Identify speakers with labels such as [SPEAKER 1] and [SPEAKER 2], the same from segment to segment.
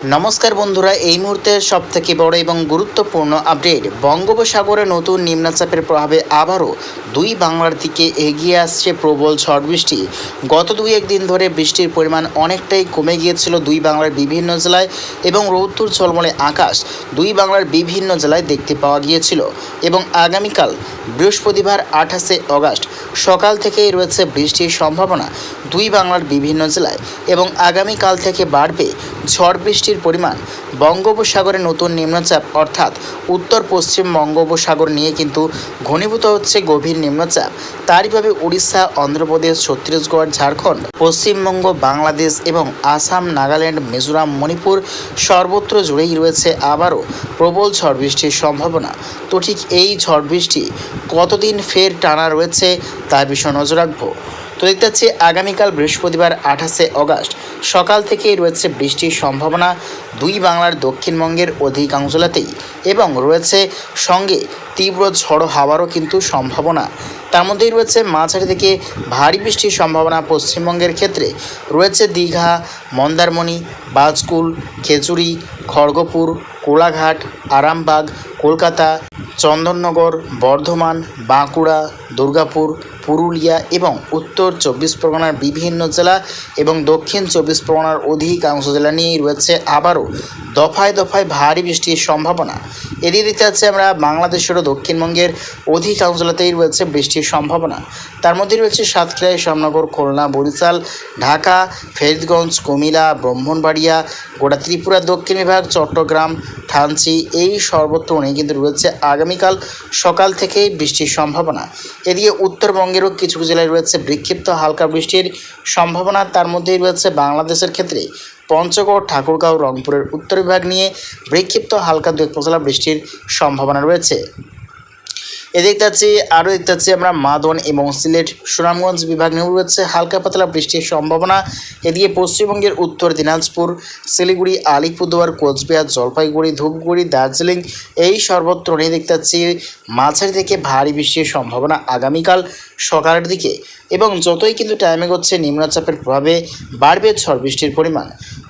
[SPEAKER 1] নমস্কার বন্ধুরা, এই মুহূর্তের সব থেকে বড় এবং গুরুত্বপূর্ণ আপডেট। বঙ্গোপসাগরে নতুন নিম্নচাপের প্রভাবে আবারও দুই বাংলার দিকে এগিয়ে আসছে প্রবল ঝড় বৃষ্টি। গত দুই একদিন ধরে বৃষ্টির পরিমাণ অনেকটাই কমে গিয়েছিল দুই বাংলার বিভিন্ন জেলায় এবং রৌদ্দুর ঝলমলে আকাশ দুই বাংলার বিভিন্ন জেলায় দেখতে পাওয়া গিয়েছিল। এবং আগামীকাল বৃহস্পতিবার আঠাশে অগাস্ট সকাল থেকেই রয়েছে বৃষ্টির সম্ভাবনা দুই বাংলার বিভিন্ন জেলায়। এবং আগামীকাল থেকে বাড়বে ঝড় বৃষ্টির পরিমাণ। বঙ্গোপসাগরে নতুন নিম্নচাপ, অর্থাৎ উত্তর পশ্চিম বঙ্গোপসাগর নিয়ে কিন্তু ঘনীভূত হচ্ছে গভীর নিম্নচাপ। তারইভাবে উড়িষ্যা, অন্ধ্রপ্রদেশ, ছত্তিশগড়, ঝাড়খণ্ড, পশ্চিমবঙ্গ, বাংলাদেশ এবং আসাম, নাগাল্যান্ড, মিজোরাম, মণিপুর সর্বত্র জুড়েই রয়েছে আবারও প্রবল ঝড় বৃষ্টির সম্ভাবনা। তো ঠিক এই ঝড় বৃষ্টি কতদিন ফের টানা রয়েছে তার বিষয়ে নজর রাখব। তো দেখতে পাচ্ছি আগামীকাল বৃহস্পতিবার আঠাশে অগাস্ট। সকাল থেকেই রয়েছে বৃষ্টির সম্ভাবনা। দুই বাংলার দক্ষিণবঙ্গের অধিকাংশলাতেই এবং রয়েছে সঙ্গে তীব্র ঝড়ো হাওয়ারও কিন্তু সম্ভাবনা। তার মধ্যেই রয়েছে মাঝারি থেকে ভারী বৃষ্টির সম্ভাবনা পশ্চিমবঙ্গের ক্ষেত্রে। রয়েছে দীঘা, মন্দারমণি, বাজকুল, খেজুরি, খড়গপুর, কোলাঘাট, আরামবাগ, কলকাতা, চন্দননগর, বর্ধমান, বাঁকুড়া, দুর্গাপুর পুরুলিয়া এবং উত্তর চব্বিশ পরগনার বিভিন্ন জেলা এবং দক্ষিণ চব্বিশ পরগনার অধিকাংশ জেলা নিয়েই রয়েছে আবারও দফায় দফায় ভারী বৃষ্টির সম্ভাবনা। এদিকে দেখতে যাচ্ছে আমরা বাংলাদেশেরও দক্ষিণবঙ্গের অধিকাংশ জেলাতেই রয়েছে বৃষ্টির সম্ভাবনা। তার মধ্যে রয়েছে সাতক্ষীরা শ্যামনগর খুলনা, বরিশাল, ঢাকা, ফরিদগঞ্জ কুমিলা ব্রাহ্মণবাড়িয়া, গোটা ত্রিপুরা, দক্ষিণ বিভাগ, চট্টগ্রাম থানচি এই সর্বত্র নিয়ে কিন্তু রয়েছে আগামীকাল সকাল থেকে বৃষ্টির সম্ভাবনা। এদিকে উত্তরবঙ্গেরও কিছু কিছু জেলায় রয়েছে বিক্ষিপ্ত হালকা বৃষ্টির সম্ভাবনা। তার মধ্যেই রয়েছে বাংলাদেশের ক্ষেত্রে পঞ্চগড়, ঠাকুরগাঁও, রংপুরের উত্তর বিভাগ নিয়ে বিক্ষিপ্ত হালকা দু এক বৃষ্টির সম্ভাবনা রয়েছে। এদিকে দেখতে আরও দেখতে পাচ্ছি আমরা মাদন এবং সিলেট সুনামগঞ্জ বিভাগ নিয়ে। রয়েছে হালকা পাতলা বৃষ্টির সম্ভাবনা। এদিকে পশ্চিমবঙ্গের উত্তর দিনাজপুর, শিলিগুড়ি, আলিপুরদুয়ার, কোচবিহার, জলপাইগুড়ি, ধূপগুড়ি, দার্জিলিং এই সর্বত্র নিয়ে দেখতে পাচ্ছি মাঝারি থেকে ভারী বৃষ্টির সম্ভাবনা আগামীকাল সকালের দিকে। এবং যতই কিন্তু টাইমে গচ্ছে নিম্নচাপের প্রভাবে বাড়বে ঝড় বৃষ্টির পরিমাণ।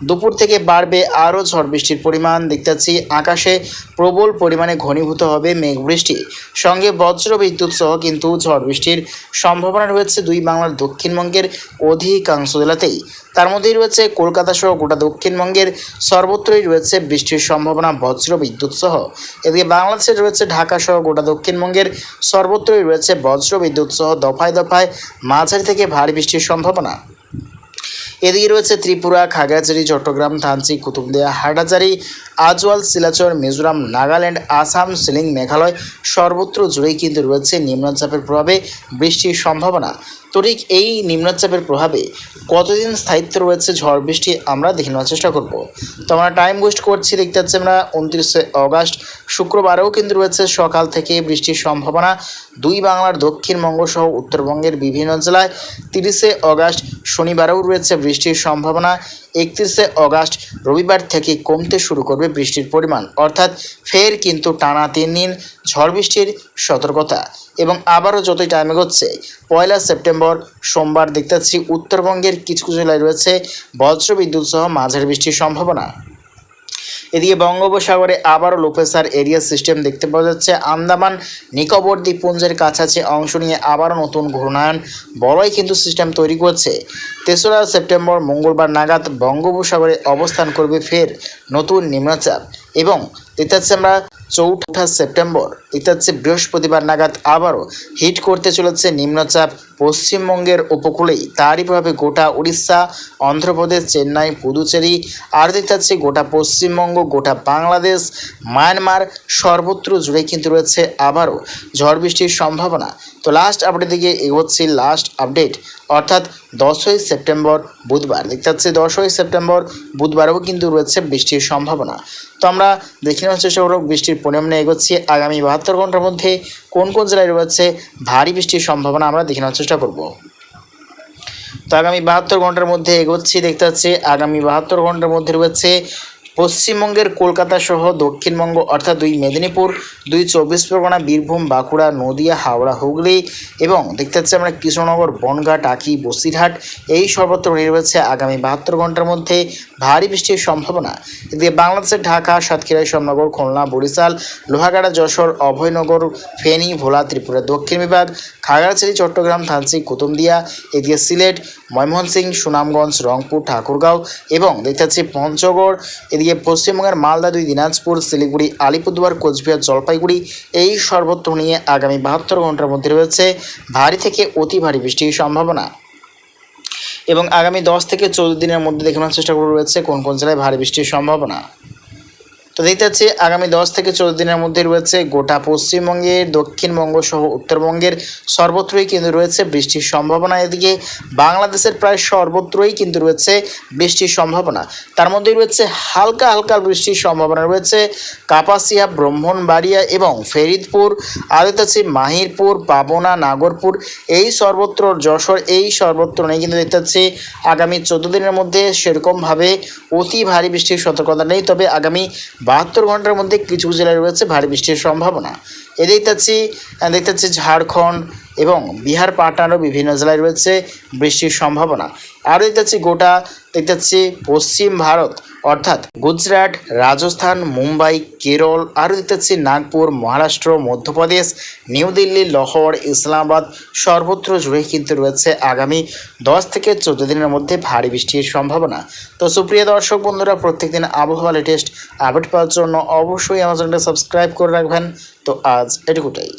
[SPEAKER 1] দুপুর থেকে বাড়বে আরও ঝড় বৃষ্টির পরিমাণ। দেখতে পাচ্ছি, আকাশে প্রবল পরিমাণে ঘনীভূত হবে মেঘ বৃষ্টি। সঙ্গে বজ্র বিদ্যুৎ সহ কিন্তু ঝড় বৃষ্টির সম্ভাবনা রয়েছে দুই বাংলার দক্ষিণবঙ্গের অধিকাংশ জেলাতেই। তার মধ্যেই রয়েছে কলকাতা সহ গোটা দক্ষিণবঙ্গের সর্বত্রই রয়েছে বৃষ্টির সম্ভাবনা বজ্র বিদ্যুৎ সহ। এদিকে বাংলাদেশে রয়েছে ঢাকা সহ গোটা দক্ষিণবঙ্গের সর্বত্রই রয়েছে বজ্র বিদ্যুৎ সহ। দফায় দফায় মাঝারি থেকে ভারী বৃষ্টির সম্ভাবনা। এদিকে রয়েছে ত্রিপুরা খাগড়াছড়ি চট্টগ্রাম থানচি কুতুবদিয়া হাটাজারি আজওয়াল শিলাচর মিজোরাম, নাগাল্যান্ড, আসাম, সিলিং, মেঘালয় সর্বত্র জুড়েই কিন্তু রয়েছে নিম্নচাপের প্রভাবে বৃষ্টির সম্ভাবনা। তো ঠিক এই নিম্নচাপের প্রভাবে কতদিন স্থায়িত্ব রয়েছে ঝড় বৃষ্টি আমরা দেখে নেওয়ার চেষ্টা করব। তো আমরা টাইম ওয়েস্ট করছি, দেখতে পাচ্ছি আমরা উনত্রিশে অগাস্ট, শুক্রবারেও কিন্তু রয়েছে সকাল থেকে বৃষ্টির সম্ভাবনা। দুই বাংলার দক্ষিণবঙ্গ সহ উত্তরবঙ্গের বিভিন্ন জেলায় তিরিশে অগাস্ট শনিবারেও রয়েছে বৃষ্টির সম্ভাবনা। একত্রিশে অগাস্ট রবিবার থেকে কমতে শুরু করবে বৃষ্টির পরিমাণ। অর্থাৎ ফের কিন্তু টানা তিন দিন ঝড় বৃষ্টির সতর্কতা। এবং আবারও যতই টাইম এগোচ্ছে, পয়লা সেপ্টেম্বর সোমবার দেখতে পাচ্ছি উত্তরবঙ্গের কিছু কিছু জেলায় রয়েছে বজ্রবিদ্যুৎ সহ মাঝের বৃষ্টির সম্ভাবনা। এদিকে বঙ্গোপসাগরে আবারও লোপেসার এরিয়া সিস্টেম দেখতে পাওয়া যাচ্ছে। আন্দামান নিকোবর দ্বীপপুঞ্জের কাছাকাছি অংশ নিয়ে আবারও নতুন ঘূর্ণায়ন। বড়ই কিন্তু সিস্টেম তৈরি করছে। তেসরা সেপ্টেম্বর, মঙ্গলবার নাগাদ বঙ্গোপসাগরে অবস্থান করবে ফের নতুন নিম্নচাপ এবং দেখতে আমরা চৌঠা সেপ্টেম্বর দেখতে বৃহস্পতিবার নাগাদ আবারও হিট করতে চলেছে নিম্নচাপ। পশ্চিমবঙ্গের উপকূলেই তারই প্রভাবে গোটা উড়িষ্যা, অন্ধ্রপ্রদেশ, চেন্নাই, পুদুচেরি আর দেখতে পাচ্ছি গোটা পশ্চিমবঙ্গ, গোটা বাংলাদেশ, মায়ানমার, সর্বত্র জুড়ে কিন্তু রয়েছে আবারও ঝড় বৃষ্টির সম্ভাবনা। তো লাস্ট আপডেট দিকে এগোচ্ছি লাস্ট আপডেট অর্থাৎ দশই সেপ্টেম্বর বুধবার। দেখতে পাচ্ছি দশই সেপ্টেম্বর বুধবারেও কিন্তু রয়েছে বৃষ্টির সম্ভাবনা। তো আমরা দেখে নেওয়ার চেষ্টা করব বৃষ্টির পরিমাণ এগোচ্ছি। আগামী বাহাত্তর ঘণ্টার মধ্যে কোন কোন জেলায় রয়েছে ভারী বৃষ্টির সম্ভাবনা আমরা দেখে নেওয়ার করব। তো আগামী বাহাত্তর ঘণ্টার মধ্যে এগোচ্ছি, দেখতে পাচ্ছি আগামী বাহাত্তর ঘণ্টার মধ্যে রয়েছে পশ্চিমবঙ্গের কলকাতা সহ দক্ষিণবঙ্গ, অর্থাৎ দুই মেদিনীপুর, দুই চব্বিশ পরগনা, বীরভূম, বাঁকুড়া, নদিয়া, হাওড়া, হুগলি এবং দেখতে পাচ্ছি আমরা কৃষ্ণনগর, বনগাঁ, টাকি, বসিরহাট, এই সর্বত্র রয়েছে আগামী বাহাত্তর ঘণ্টার মধ্যে ভারী বৃষ্টির সম্ভাবনা। এদিকে বাংলাদেশের ঢাকা, সাতক্ষীরা শ্যামনগর খুলনা, বরিশাল, লোহাগাড়া, যশোর, অভয়নগর, ফেনী, ভোলা, ত্রিপুরা, দক্ষিণ বিভাগ, খাগড়াছড়ি, চট্টগ্রাম থানচি কুতুমদিয়া, এদিকে সিলেট ময়মনসিংহ সুনামগঞ্জ, রংপুর, ঠাকুরগাঁও এবং দেখতে পাচ্ছি পঞ্চগড়, এদিকে পশ্চিমবঙ্গের মালদা দুই, দিনাজপুর, শিলিগুড়ি, আলিপুরদুয়ার, কোচবিহার, জলপাইগুড়ি এই সর্বত্র নিয়ে আগামী বাহাত্তর ঘণ্টার মধ্যে রয়েছে ভারী থেকে অতি ভারী বৃষ্টির সম্ভাবনা। এবং আগামী দশ থেকে চোদ্দ দিনের মধ্যে দেখানোর চেষ্টা করে রয়েছে কোন কোন জেলায় ভারী বৃষ্টির সম্ভাবনা। তো দেখতে পাচ্ছি আগামী দশ থেকে চোদ্দ দিনের মধ্যে রয়েছে গোটা পশ্চিমবঙ্গের দক্ষিণবঙ্গ সহ উত্তরবঙ্গের সর্বত্রই কিন্তু রয়েছে বৃষ্টির সম্ভাবনা। এদিকে বাংলাদেশের প্রায় সর্বত্রই কিন্তু রয়েছে বৃষ্টির সম্ভাবনা। তার মধ্যে রয়েছে হালকা হালকা বৃষ্টির সম্ভাবনা রয়েছে কাপাসিয়া, ব্রাহ্মণবাড়িয়া এবং ফেরিদপুর। আর দেখতে মাহিরপুর, পাবনা, নাগরপুর, এই সর্বত্র যশোর, এই সর্বত্র নেই। কিন্তু দেখতে পাচ্ছি আগামী চোদ্দ দিনের মধ্যে সেরকমভাবে অতি ভারী বৃষ্টির সতর্কতা নেই। তবে আগামী বাহাত্তর ঘণ্টার মধ্যে কিছু জেলায় রয়েছে ভারী বৃষ্টির সম্ভাবনা। এ দেখতে পাচ্ছি দেখতে পাচ্ছি ঝাড়খণ্ড এবং বিহার পাটনারও বিভিন্ন জেলায় রয়েছে বৃষ্টির সম্ভাবনা। আরও দেখতে পাচ্ছি গোটা, দেখতে পাচ্ছি পশ্চিম ভারত, অর্থাৎ গুজরাট, রাজস্থান, মুম্বাই, কেরল, আরও দেখতে পাচ্ছি নাগপুর, মহারাষ্ট্র, মধ্যপ্রদেশ, নিউ দিল্লি, লাহোর, ইসলামাবাদ, সর্বত্র জুড়ে কিন্তু রয়েছে আগামী দশ থেকে চোদ্দ দিনের মধ্যে ভারী বৃষ্টির সম্ভাবনা। তো সুপ্রিয় দর্শক বন্ধুরা, প্রত্যেকদিন আবহাওয়া লেটেস্ট আপডেট পাওয়ার জন্য অবশ্যই চ্যানেলটা সাবস্ক্রাইব করে রাখবেন। তো আজ এটুকুটাই।